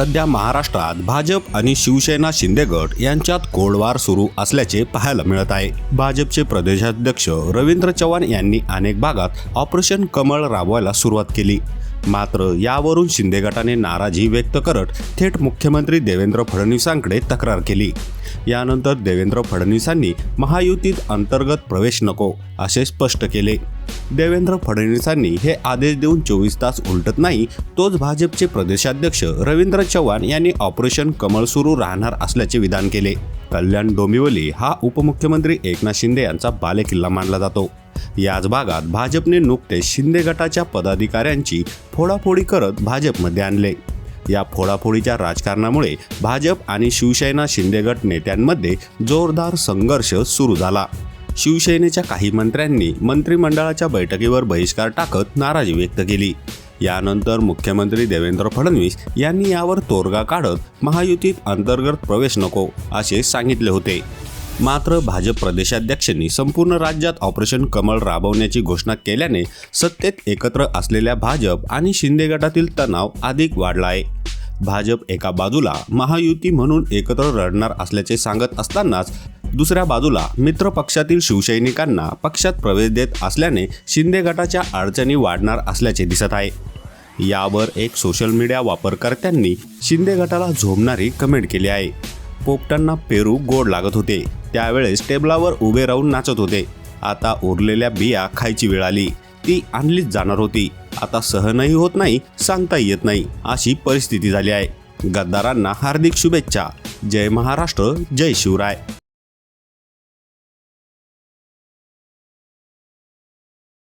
सध्या महाराष्ट्रात भाजप आणि शिवसेना शिंदे गट यांच्यात कोडवार सुरू असल्याचे पाहायला मिळत आहे. भाजपचे प्रदेशाध्यक्ष रवींद्र चव्हाण यांनी अनेक भागात ऑपरेशन कमळ राबवायला सुरुवात केली. मात्र यावरून शिंदे गटाने नाराजी व्यक्त करत थेट मुख्यमंत्री देवेंद्र फडणवीसांकडे तक्रार केली. यानंतर देवेंद्र फडणवीसांनी महायुतीत अंतर्गत प्रवेश नको असे स्पष्ट केले. देवेंद्र फडणवीसांनी हे आदेश देऊन चोवीस तास उलटत नाही तोच भाजपचे प्रदेशाध्यक्ष रवींद्र चव्हाण यांनी ऑपरेशन कमळ सुरू राहणार असल्याचे विधान केले. कल्याण डोंबिवली हा उपमुख्यमंत्री एकनाथ शिंदे यांचा बालेकिल्ला मानला जातो. याच भागात भाजपने नुकतेच शिंदे गटाच्या पदाधिकाऱ्यांची फोडाफोडी करत भाजपमध्ये आणले. या फोडाफोडीच्या राजकारणामुळे भाजप आणि शिवसेना शिंदे गट नेत्यांमध्ये जोरदार संघर्ष सुरू झाला. शिवसेनेच्या काही मंत्र्यांनी मंत्रिमंडळाच्या बैठकीवर बहिष्कार टाकत नाराजी व्यक्त केली. यानंतर मुख्यमंत्री देवेंद्र फडणवीस यांनी यावर तोडगा काढत महायुतीत अंतर्गत प्रवेश नको असे सांगितले होते. मात्र भाजप प्रदेशाध्यक्षांनी संपूर्ण राज्यात ऑपरेशन कमळ राबवण्याची घोषणा केल्याने सत्तेत एकत्र असलेल्या भाजप आणि शिंदे गटातील तणाव अधिक वाढला आहे भाजप एका बाजूला महायुती म्हणून एकत्र लढणार असल्याचे सांगत असतानाच दुसऱ्या बाजूला मित्र पक्षातील शिवसैनिकांना पक्षात प्रवेश देत असल्याने शिंदे गटाच्या अडचणी वाढणार असल्याचे दिसत आहे. यावर एक सोशल मीडिया वापरकर्त्यांनी शिंदे गटाला झोमणारी कमेंट केली आहे. पोपटांना पेरू गोड लागत होते. त्यावेळेस टेबलावर उभे राहून नाचत होते. आता उरलेल्या बिया खायची वेळ आली. ती आणलीच जाणार होती. आता सहनही होत नाही सांगता येत नाही अशी परिस्थिती झाली आहे. गद्दारांना हार्दिक शुभेच्छा. जय महाराष्ट्र जय शिवराय.